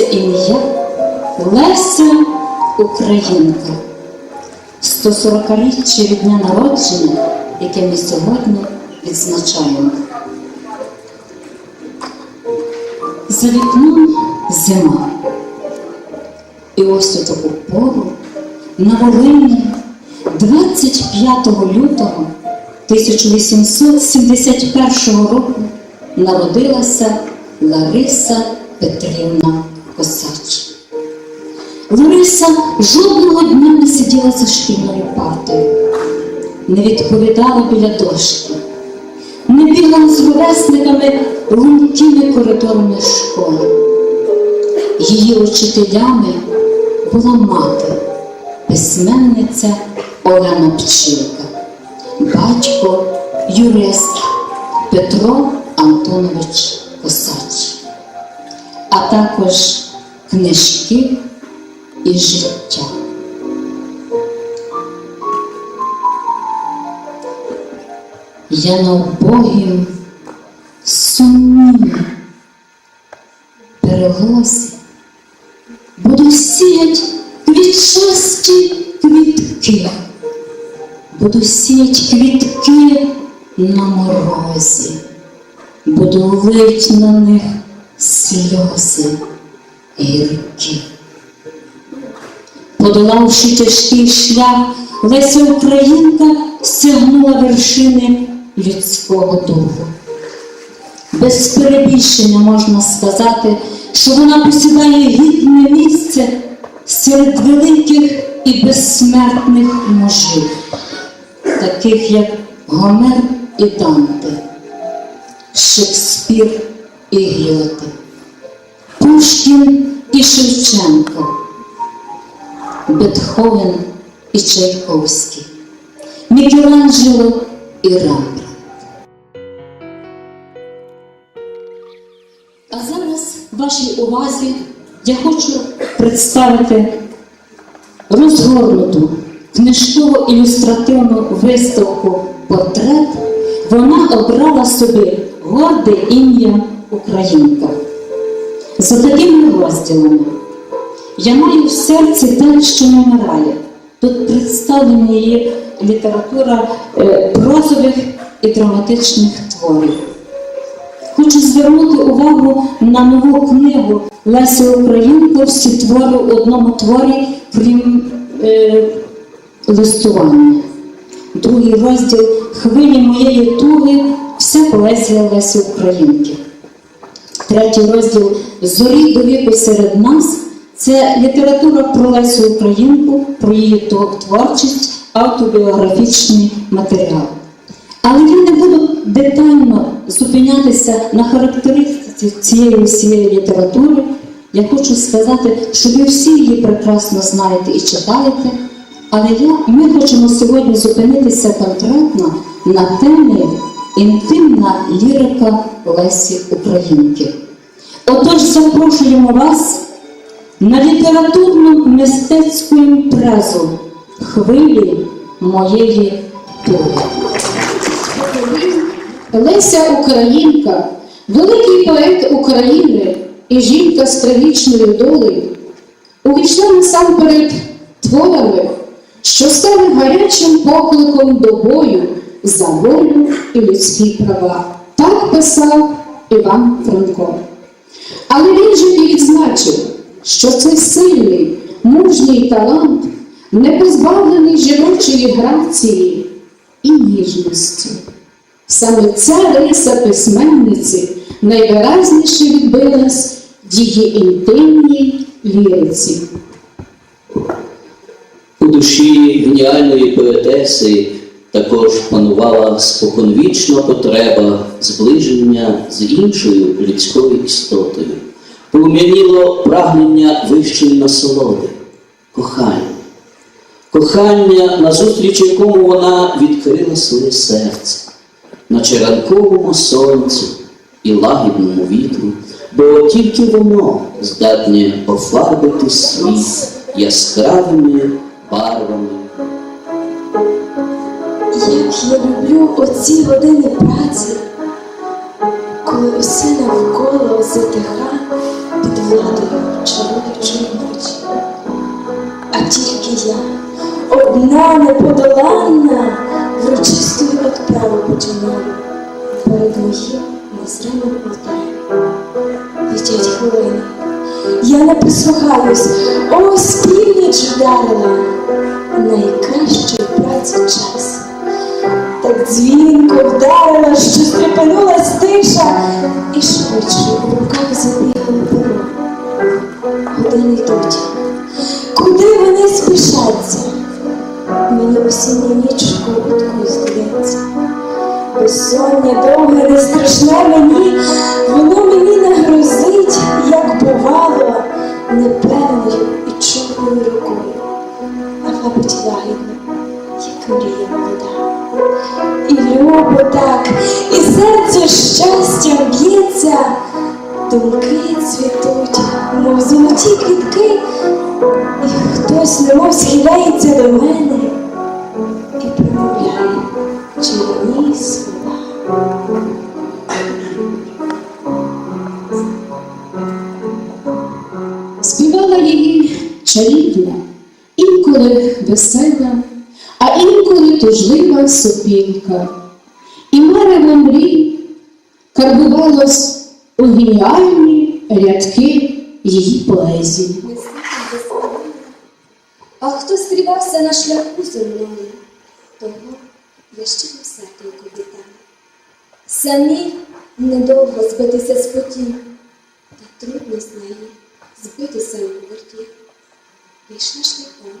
це ім'я Леся Українка. 140-річчя від дня народження, яке ми сьогодні відзначаємо. За вікном зима. І ось у таку пору на Волині 25 лютого 1871 року народилася Лариса Петрівна Косач. Лариса жодного дня не сиділа за шкільною партою, не відповідала біля дошки, не бігала з ровесниками лункими коридорами школи. Її учителями була мати, письменниця Олена Пчілка, батько юрист Петро Антонович Косач, а також книжки і життя. Я на убогім сумнім переголосі буду сіять квітчасті квітки, буду сіять квітки на морозі, буду лить на них сльози гіркі. Подолавши тяжкий шлях, Леся Українка стягнула вершини людського духу. Без перебільшення можна сказати, що вона посідає гідне місце серед великих і безсмертних мужів, таких як Гомер і Данте, Шекспір і Гьоте, Пушкін і Шевченко, Бетховен і Чайковський, Мікеланджело і Рембрандт. А зараз вашій увазі я хочу представити розгорнуту книжково-ілюстративну виставку портрет. Вона обрала собі горде ім'я Українка. За такими розділами я маю в серці те, що не вмирає. Тут представлена її література е, прозових і драматичних творів. Хочу звернути увагу на нову книгу Лесі Українко всі твори в одному творі, крім е, листування. Другий розділ Хвилі моєї туги вся поезія Лесі Українки. Третій розділ Зорі до віку серед нас це література про Лесю Українку, про її творчість, автобіографічний матеріал. Але я не буду детально зупинятися на характеристиці цієї всієї літератури. Я хочу сказати, що ви всі її прекрасно знаєте і читаєте. Але я, ми хочемо сьогодні зупинитися конкретно на темі інтимна лірика Лесі Українки. Отож, запрошуємо вас на літературну мистецьку імпрезу хвилі моєї туги. Леся Українка, великий поет України і жінка з трагічною долею, увійшла насамперед творами, що стали гарячим покликом до бою за волю і людські права. Так писав Іван Франко. Але він же і відзначив, що цей сильний, мужній талант, не позбавлений жіночої грації і ніжності. Саме ця риса письменниці найвиразніше відбилась в її інтимній ліриці. У душі геніальної поетеси також панувала споконвічна потреба зближення з іншою людською істотою. Плум'яніло прагнення вищої насолоди, кохання. Кохання, назустріч якому вона відкрила своє серце, наче ранковому сонцю і лагідному вітру, бо тільки воно здатне офарбити світ яскравими барвами. Як я люблю оці години праці, коли усе навколо затиха під владою чоловічої ночі. А тільки я, одна неподоланна, врочистою відправу починаю перед моїм незримим алтарем. Летять хвилини, я не прислухаюсь, ось північ вдарила найкращої праці час. Так дзвінко вдарила, що стрепенулась тиша, і швидше в руках забігали перо. Години йдуть. Куди вони спішаться? Мені осіння ніч короткою здається. Безсоння довге, не страшне мені, воно мені не грозить, як бувало, непевною і чорною рукою, а мабуть лагідно, як мрія. І любо так, і серце щастям б'ється, думки цвітуть, мов золоті квітки, і хтось немов схиляється до мене і промовляє чарівні слова. Співала її чарівна, інколи весела, а інколи тужлива сопілка. І марево мрій карбувалось у геніальні рядки її поезії. А хто стрівався на шляху зо мною, того я ще не всякий вітаю. Самі недовго збитися з потів, та трудно з неї збитися у верті. Я йшла шляхом,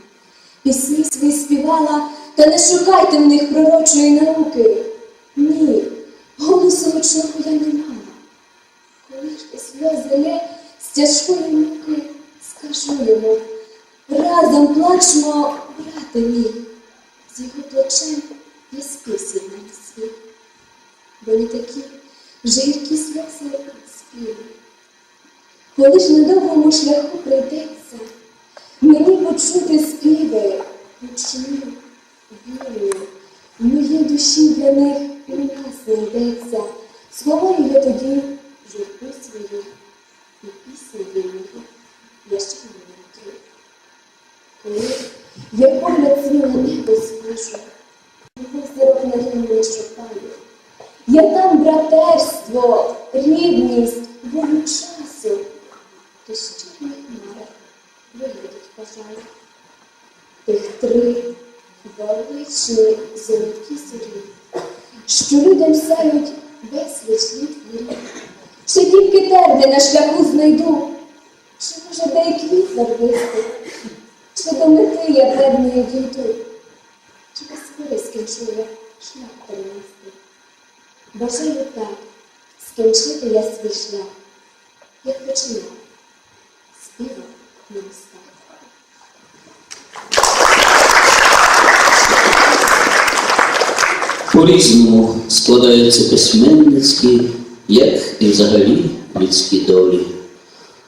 пісні свої співала, та не шукайте в них пророчої науки. Ні, голосу ручного я не мала. Коли ж і сльози лє з тяжкої муки, скажу йому, разом плачмо, брате мій, з його плечем я співся на світ, бо не такі жиркі сльози співи. Коли ж на довгому шляху прийдеться, мені почути співи, нічні, вірю, в моїй душі для них у нас знайдеться, сховаю я тоді журбу свою, і пісні для моїх я ще не витру. Коли я погляд свій на небо звожу, його зірок на рівні шукаю. Я там братерство, рідність, волю часу, то з бажаю. Тих три величні золоті зорі, що людям сяють безліч літ вірі. Чи тільки терни на шляху знайду, чи може де й квіт зарвисти, чи до мети я певної дійду, чи без хвилі скінчу я шлях перенести. Бажаю так скінчити я свій шлях, як починав, співав не По-різному складаються письменницькі, як і взагалі людські долі.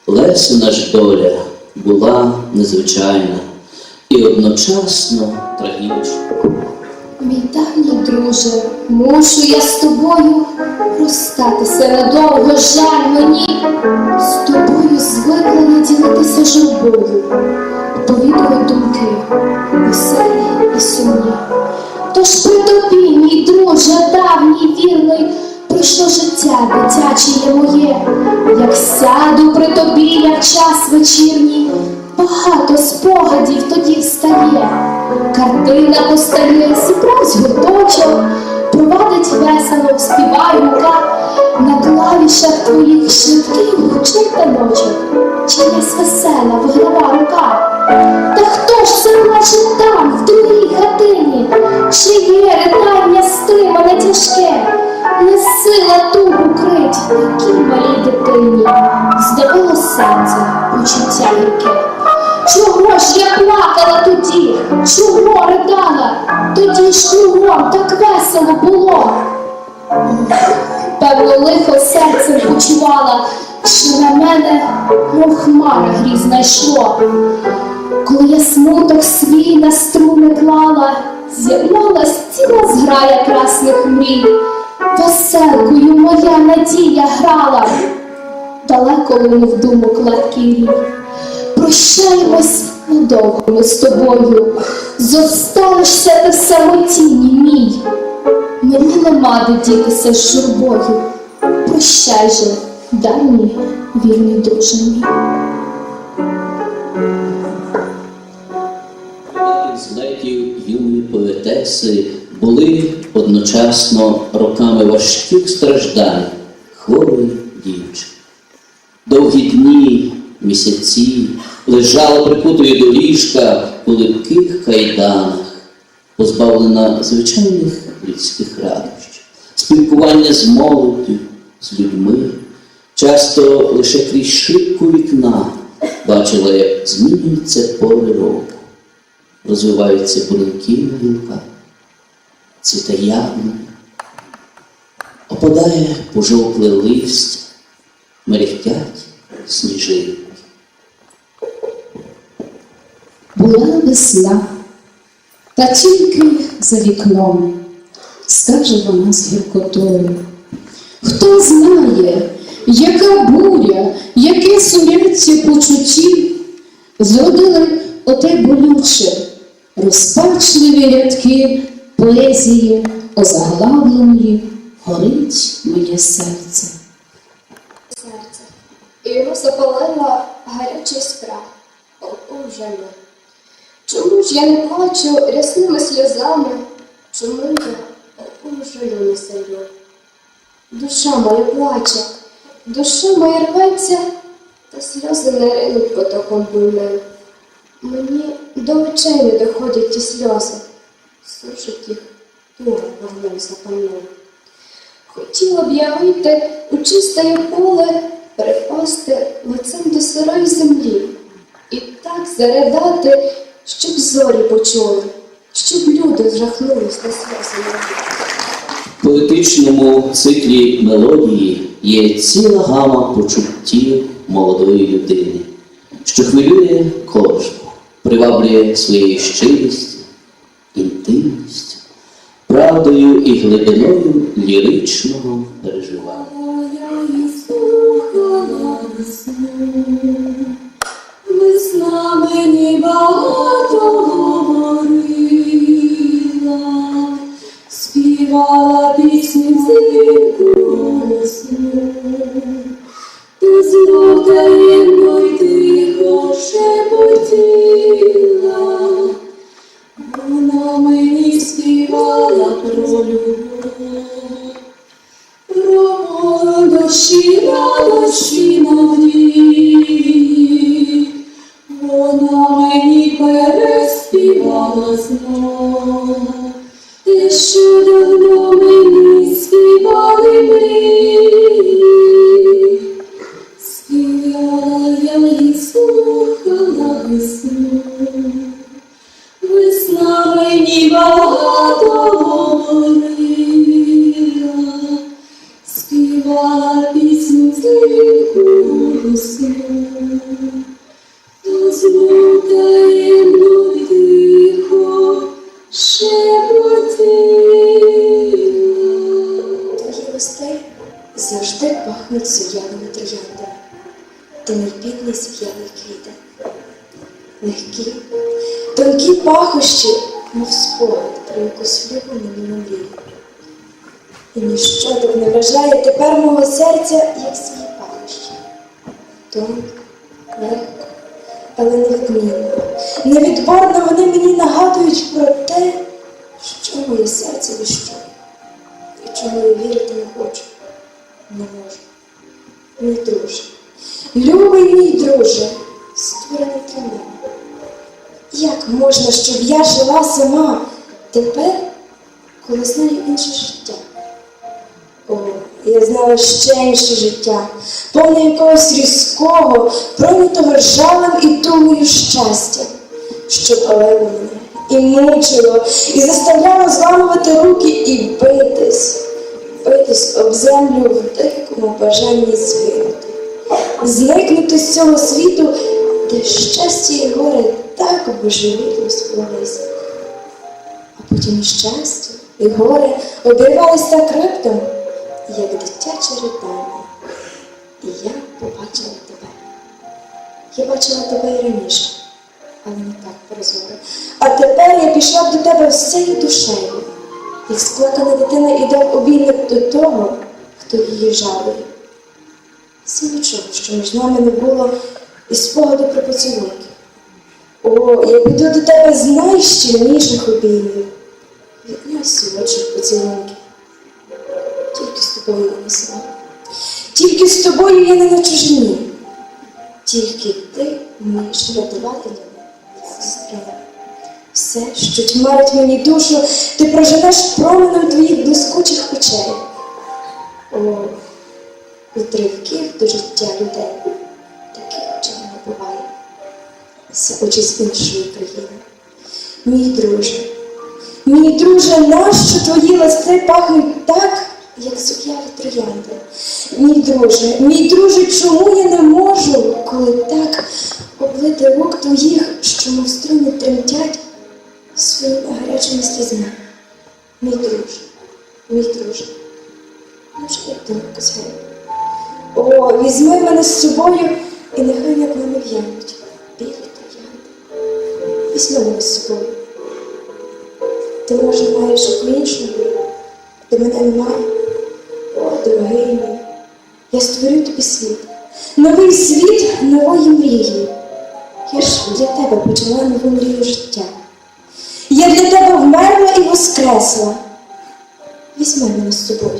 Лесина ж доля була незвичайна і одночасно трагічна. Мій давній друже, мушу я з тобою розстатися надовго, жаль мені. З тобою звикла не ділитися журбою, повідувати думки, веселі і сумні. Тож при тобі, мій друже, давній вірний, пройшло життя дитяче моє, як сяду при тобі, як час вечірній, багато спогадів тоді встає. Картина постає, зібрать гурточок, провадить весело, співає рука, на клавішах твоїх швидкий гучний таночок. чиясь весела виграва рука. Та хто ж це плаче там, в другій хатині? Чиє ридання стримане тяжке, не сила тугу крить, такій малій дитині. Здавало серце почуття гірке. Чого ж я плакала тоді? Чого ридала? Тоді ж кругом так весело було. Певно, лихо серцем почувала, що на мене, мов хмара грізна йшло. Коли я смуток свій на струни клала, з'являлась ціла зграя красних мрій. Веселкою моя надія грала, далеко линув думок легкий рік. Прощаємось надовго ми з тобою, зосталишся ти в самоті, мій. Мені нема де дітися з журбою. Прощай же, дальній вірний друже мій. Поетеси були одночасно роками важких страждань хворої дівчини. Довгі дні, місяці лежала прикутою до ліжка у липких кайданах, позбавлена звичайних людських радощів, спілкування з молоддю, з людьми, часто лише крізь шибку вікна бачила, як змінюються пори року розвиваються буряки на гілках, цвіте яблуня, опадає пожовкле листя, мерехтять сніжинки. Була весна, та тільки за вікном, скаже вона з гіркотою. Хто знає, яка буря, яке сум'яття почуттів зродили оте болюче, розпачливі рядки поезії озаглавленої горить моє серце. серце, і його запалила гаряча іскра. О, о, жалю. Чому ж я не плачу рясними сльозами? Чому я о, о, жалю не саю? Душа моя плаче, душа моя рветься, та сльози не ринуть потоком буйним. Мені до очей не доходять ті сльози, сушить їх туга вогнем запальним. Хотіла б я вийти у чисте поле, припасти лицем до сирої землі і так заридати, щоб зорі почули, щоб люди зжахнулись на сльози. В поетичному циклі мелодії є ціла гама почуттів молодої людини, що хвилює кожного, приваблює своєю щирістю, інтимністю, правдою і глибиною ліричного переживання. Весна мені багато говорила, співала пісні ти знов таємно й тихо шепотіла, вона мені співала про любов. Зів'яний. Легкі, тонкі пахощі, мов спогад про якусь любу мрію. І ніщо так не вражає тепер мого серця, як свої пахощі. Тонко, легко, але невідмінно. Невідборно вони мені нагадують про те, що моє серце віщує. І чому я вірити не хочу, не можу. Мій друже, Любий мій друже, створений для мене. Як можна, щоб я жила сама тепер, коли знаю інше життя? О, я знала ще інше життя, повне якогось різкого, пройнятого жалем і тугою щастя, що палило мене і мучило, і заставляло зламувати руки і битись, битись об землю в дикому бажанні згинути, зникнути з цього світу, де щастя і горе так божевільно сплелися. А потім щастя, і горе обірвались так раптом, як дитяче ридання. І я побачила тебе. Я бачила тебе і раніше, але не так прозоро. А тепер я пішла б до тебе всією душею, як скликана дитина іде в обійник до того, хто її жалує. Всі нічого, що між нами не було і спогаду про поцілунки. О, я піду до тебе з найщільніших обіймів, від найсолодших поцілунків. Тільки з тобою я не сама. Тільки з тобою я не на чужині. Тільки ти вмієш рятувати мене від. Все, що тьмарить мені душу, ти проженеш променем твоїх блискучих очей. О, утривких до життя людей. Таких очей не буває. Очі з іншої країни. Мій друже, мій друже, нащо твої листи пахнуть так, як зуб'яві троянди? Мій друже, мій друже, чому я не можу, коли так облити рук твоїх, що мов струни тремтять своїми гарячими слізьми? Мій друже, мій друже, може я думку згаю? О, візьми мене з собою і нехай над нами в'януть білі троянди. Візьми мене з собою. Ти, може, маєш іншу мрію, де мене немає. О, дорогий мій, я створю тобі світ. Новий світ нової мрії. Я ж для тебе почала нову мрію життя. Я для тебе вмерла і воскресла. Візьми мене з собою.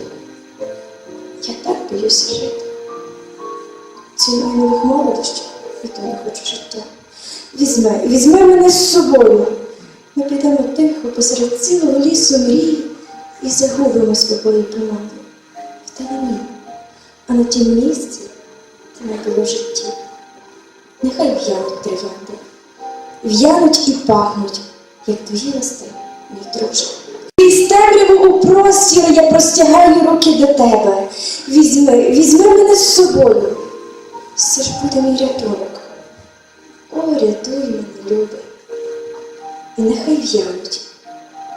Я так боюся жити. Ціную нових молодощів, і то не хочу життя. Візьми, візьми мене з собою. Ми підемо тихо посеред цілого лісу мрій і загубимо з тобою примаду. В талині, а на тім місці, де не було житті. Нехай в'януть троянди, в'януть і пахнуть, як твої листи, мій друже. Із темряву у простір я простягаю руки до тебе. Візьми, візьми мене з собою. Це ж буде мій рятунок. О, рятуй мене, любий. І нехай в'януть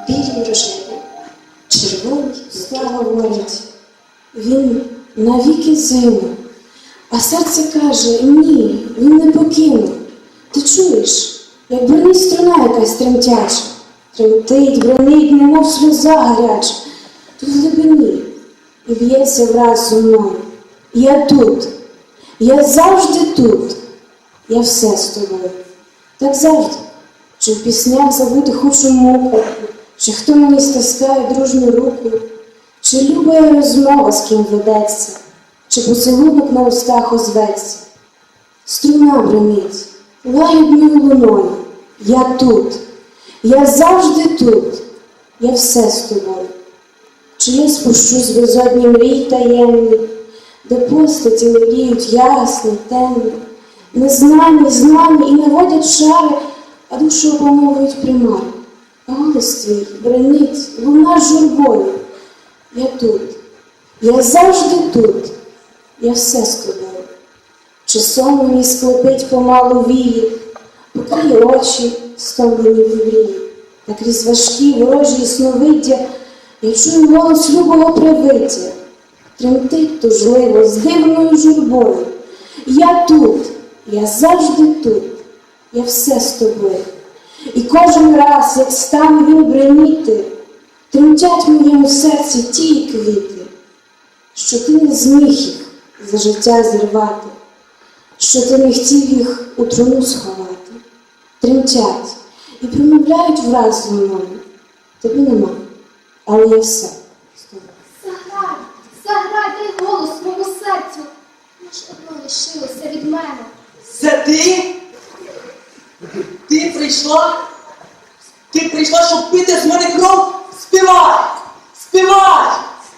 білі рожеві, червоні, Слава говорить, він навіки зиму. А серце каже, ні, він не покинув. Ти чуєш, як бронить струна якась тремтяча, тремтить, бронить, немов сльоза гаряча, тут глибині і б'ється враз зо мною. Я тут, я завжди тут, я все з тобою. Так завжди, чи в піснях забути хочу муку, чи хто мені стискає дружню руку, чи любая розмова з ким ведеться, чи поцілунок на устах озветься. Струна бронить, лагідною луною. Я тут, я завжди тут, я все з тобою. Чи я спущусь безодні мрій таємні, де постаті мріють ясні, темні, незнані, знані і не водять шари, а душу опановують примари. Голос твій бронить, луна журбою. Я тут, я завжди тут, я все з сон мені склепить помалу вії, покриє очі, стомлені в мрії, та крізь важкі ворожі сновиддя я чую голос любого привиття, тремтить тужливо, з дивною журбою. Я тут, я завжди тут, я все з тобою. І кожен раз, як стане він бреніти, тремтять моєму серці ті квіти, що ти не зміг їх за життя зірвати, що ти не хотів їх у труну сховати. Тремтять і промовляють враз мною. Тобі нема, але я все з тобою. Заграй, заграй дай голос моєму серцю. Лиш одно лишилося мене. Це ти? Ти прийшла? Ти прийшла, щоб пити з мене кров? Співай! Співай!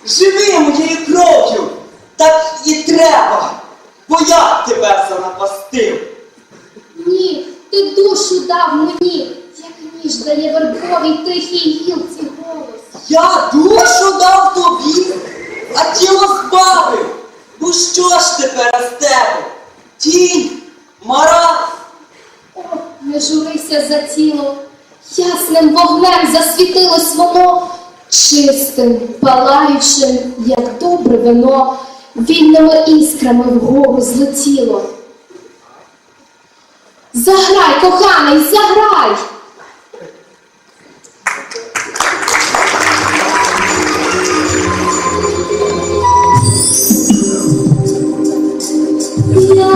Живи моєю кров'ю! Так і треба! Бо я тебе занапастив! Ні, ти душу дав мені, як ніж дає вербовій тихій гілці голос. Я душу дав тобі, а тіло збавив! Ну що ж тепер з тебе? Тінь, мара, О, не журися за тіло, ясним вогнем засвітилось воно, чистим, палаючим, як добре вино, вільними іскрами вгору злетіло. Заграй, коханий, заграй!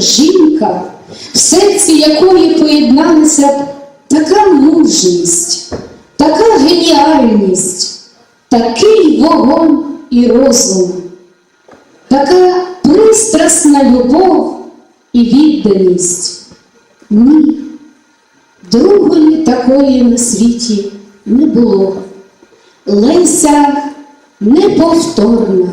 жінка, в серці якої поєдналася така мужність, така геніальність, такий вогонь і розум, така пристрасна любов і відданість? Ні, другої такої на світі не було. Леся неповторна.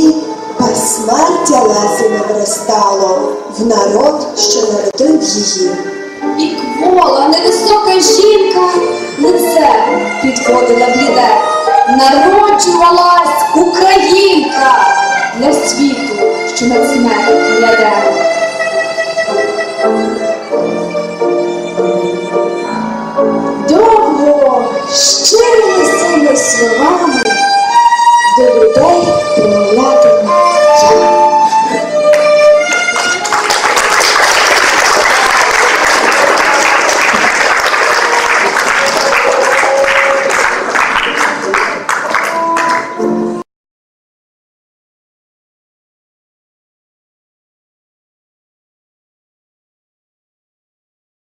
Бої, безсмертя Лесине виростало в народ, що народив її. І квола, невисока жінка, лице підводила бліде. Народжувалась Українка для світу, що над смерть гляде. Довго щирими цими словами to the day your loving child.